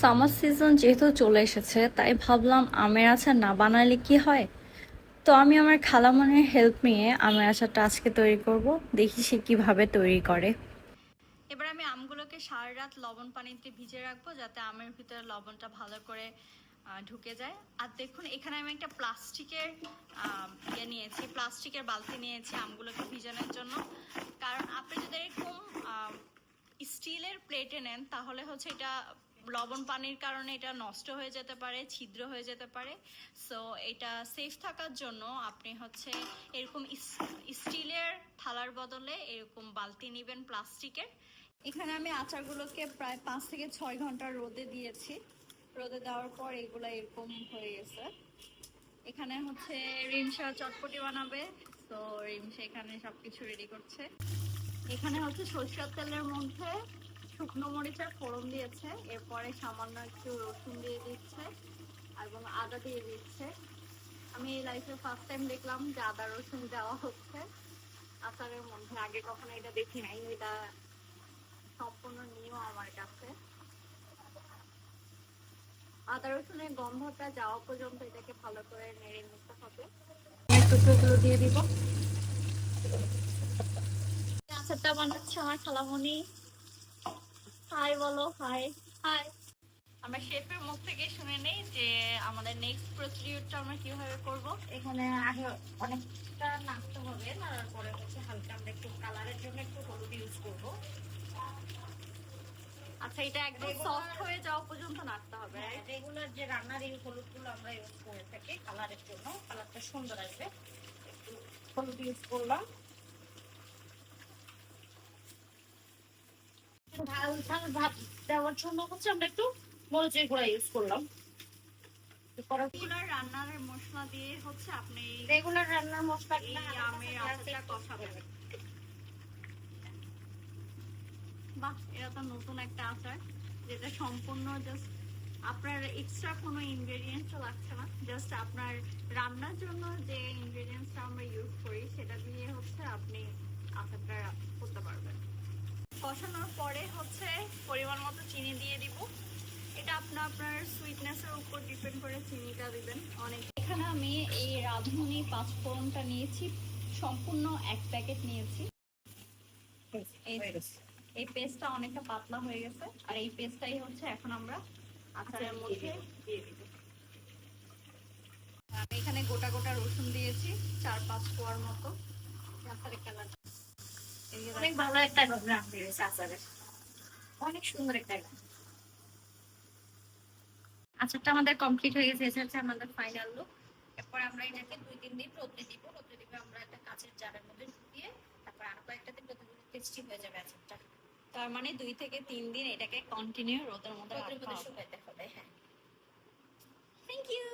Summer season যেহেতু চলে এসেছে, তাই ভাবলাম আমের আচার না বানালে কি হয়? তো আমি আমার খালামনের হেল্প নিয়ে আমের আচারটা আজকে তৈরি করব, দেখি সে কীভাবে তৈরি করে। এবার আমি আমগুলোকে সারা রাত লবণ পানিতে ভিজে রাখব, যাতে আমের ভিতরে লবণটা ভালো করে ঢুকে যায়। আর দেখুন, এখানে আমি একটা প্লাস্টিকের ইয়ে নিয়েছি, প্লাস্টিকের বালতি নিয়েছি আমগুলোকে ভিজানোর জন্য। কারণ আপনি যদি এরকম স্টিলের প্লেটে নেন, তাহলে হচ্ছে এটা লবণ পানির কারণে এটা নষ্ট হয়ে যেতে পারে, ছিদ্র হয়ে যেতে পারে। সো এটা সেফ থাকার জন্য আপনি হচ্ছে এরকম স্টিলের থালার বদলে এরকম বালতি নেবেন প্লাস্টিকের। এখানে আমি আচারগুলোকে প্রায় পাঁচ থেকে ছয় ঘণ্টা রোদে দিয়েছি। রোদে দেওয়ার পর এগুলো এরকম হয়ে গেছে। এখানে হচ্ছে রিমসা চটপটি বানাবে। তো রিমসা এখানে সবকিছু রেডি করছে। এখানে হচ্ছে সরষের তেলের মধ্যে শুকনো মরিচের ফোড়ন দিয়েছে এরপরে সামান্য একটু রসুন দিয়ে দিচ্ছে এবং আদা দিয়ে দিচ্ছে। আমি এই লাইফে ফার্স্ট টাইম দেখলাম যে আদা রসুন দেওয়া হচ্ছে। আচারের মধ্যে আগে কখনো এটা দেখি নাই এটা সম্পূর্ণ নিউ আমার কাছে। আদা রসুনের গন্ধটা যাওয়া পর্যন্ত এটাকে ভালো করে নেড়ে নিতে হবে। টুকরোগুলো দিয়ে দিব। আচারটা বানাচ্ছে আমার খালামণি। হাই বলো হাই হাই আমরা শেফের মুখ থেকে শুনে নেই যে আমাদের নেক্সট প্রসিডিউরটা আমরা কীভাবে করব। এখানে আগে অনেকটা নাড়তে হবে নাড়ার পরে হচ্ছে হালকা আমরা একটু কালারের জন্য একটু হলুদ ইউজ করব। আচ্ছা এটা একদম সফট হয়ে যাওয়া পর্যন্ত নাড়তে হবে? রেগুলার যে রান্নার এই হলুদগুলো আমরা ইউজ করে থাকি কালারের জন্য কালারটা সুন্দর আসবে। একটু হলুদ ইউজ করলাম। ঝাল ভাত দেওয়ার জন্য হচ্ছে আমরা একটু মরিচের গুঁড়া ইউজ করলাম। রেগুলার রান্নার মশলা দিয়ে হচ্ছে আপনি রেগুলার রান্নার মশলা আমের আচারটা কষাবেন। বাহ এটা তো নতুন একটা আচার যেটা সম্পূর্ণ জাস্ট আপনার এক্সট্রা কোনো ইনগ্রেডিয়েন্টসও লাগছে না জাস্ট আপনার রান্নার জন্য যে ইনগ্রেডিয়েন্টসটা আমরা ইউজ করি সেটা দিয়ে হচ্ছে আপনি আচারটা করতে পারবেন। কষানোর পরে হচ্ছে পরিমাণ মতো চিনি দিয়ে দিব। এটা আপনার আপনার সুইটনেসের উপর ডিপেন্ড করে চিনিটা দিবেন। অনেক এখানে আমি এই রাঁধুনি পাঁচফোড়নটা নিয়েছি সম্পূর্ণ এক প্যাকেট নিয়েছি। এই এই পেস্টটা অনেকটা পাতলা হয়ে গেছে আর এই পেস্টটাই হচ্ছে এখন আমরা আচারের মধ্যে দিয়ে দিব। আমি এখানে গোটা গোটা রসুন দিয়েছি চার পাঁচ কোয়ার মতো। আচারের কালার অনেক ভালো একটা আচারের অনেক সুন্দর একটা আচারটা আমাদের কমপ্লিট হয়ে গেছে এটা হচ্ছে আমাদের ফাইনাল লুক এরপর আমরা এটাকে দুই তিন দিন রোদে দিব। রোদে দিব আমরা একটা কাঁচের জারের মধ্যে ঢুকিয়ে তারপর আরও কয়েকটা দিন রোদে টেস্টি হয়ে যাবে আচারটা। তার মানে দুই থেকে তিন দিন এটাকে কন্টিনিউ রোদের মধ্যে রাখতে হবে। হ্যাঁ। Thank you